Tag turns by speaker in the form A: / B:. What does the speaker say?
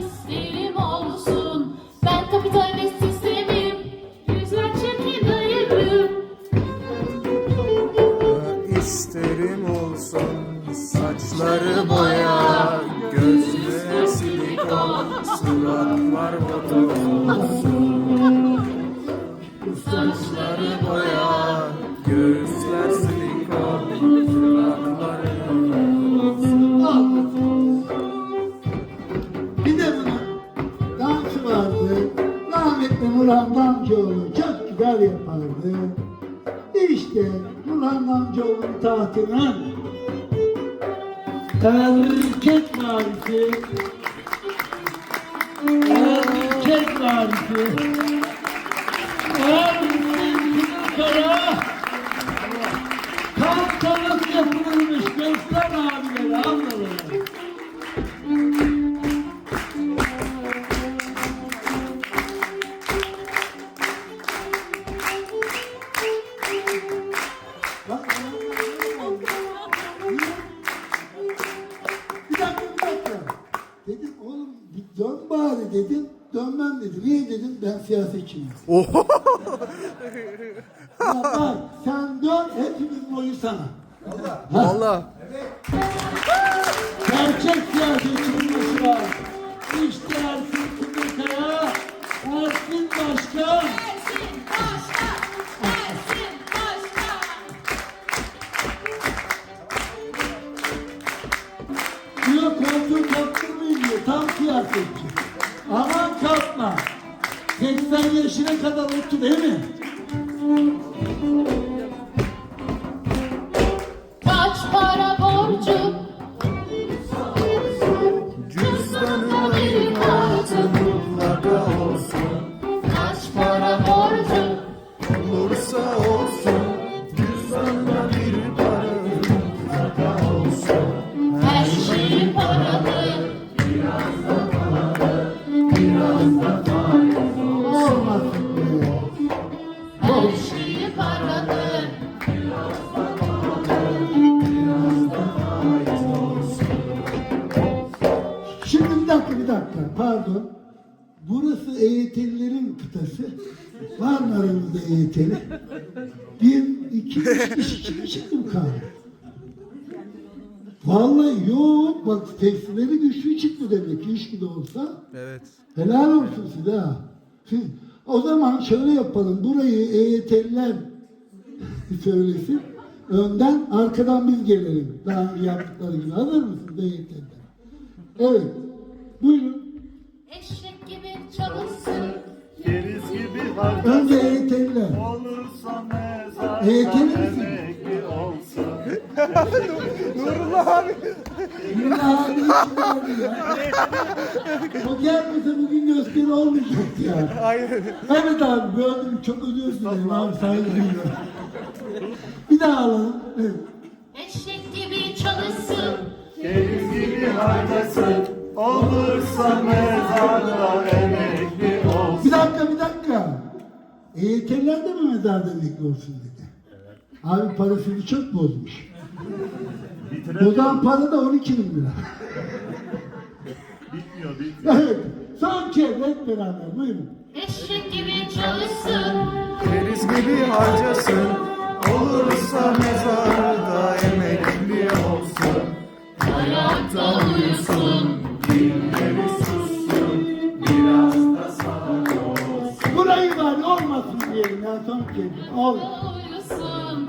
A: isterim olsun. Ben kapitalist
B: silikon Suratlar botoks Saçları boya Göğüsler silikon Suratlar
C: Bir de bunun dansı vardı. Rahmetli Nurhan Damcıoğlu çok güzel yapardı. İşte Nurhan Damcıoğlu'nun tahtına erkek varifi varifi Ersin Kara Kankalık yapılmış göster abileri ablaları. Dedim oğlum bir dön bari dedim. Dönmem dedi. Niye dedim ben siyasetçiyim. ya bak sen dön hepimizin oyu sana.
B: Allah
C: Gerçek siyasetçinin başı var. İşte Ersin Kılıkaya, Ersin Başkan.
A: Ersin Başkan, Ersin Başkan.
C: Diyor koltuğu kaptırmayın diyor. Tam siyasetçi. Aman kalkma. 80 yaşına kadar otur değil mi? Burası EYT'lilerin kıtası. Var mı aramızda EYT'li? Bir, iki, üç kişi, kişi mi kaldı? Vallahi yok. Bak testileri güçlü çıktı demek ki. Üç gibi olsa.
B: Evet
C: Helal olsun size ha. Siz, o zaman şöyle yapalım. Burayı EYT'liler söylesin. Önden arkadan biz gelelim. Daha önce yaptıkları gibi. Hazır mısınız EYT'liler? Evet. Önce EYT'liler. Heykel misin?
B: Nurullah abi
C: Yine abi hiç ya. O gelmese bugün gösteri olmayacaktı ya.
B: Hayır
C: Evet abi böldüm. Çok özür dilerim abi saygı duyuyorum. Bir daha alalım. Evet.
A: Eşek gibi çalışsın.
D: Keriz gibi harcasın Olursa mezarda emekli olsun
C: Bir dakika bir dakika. EYT'liler de mi mezarda emekli olsun dedi. Abi parasını çok bozmuş. Bozan para da 12 bin lira.
D: Bitmiyor bitmiyor
C: Evet. Son kez hep beraber buyurun.
A: Eşek gibi çalışsın.
B: Keriz gibi harcasın Olursa mezarda emekli olsun
A: Hayatta uyusun.
B: Dilleri
C: Burayı var olmasın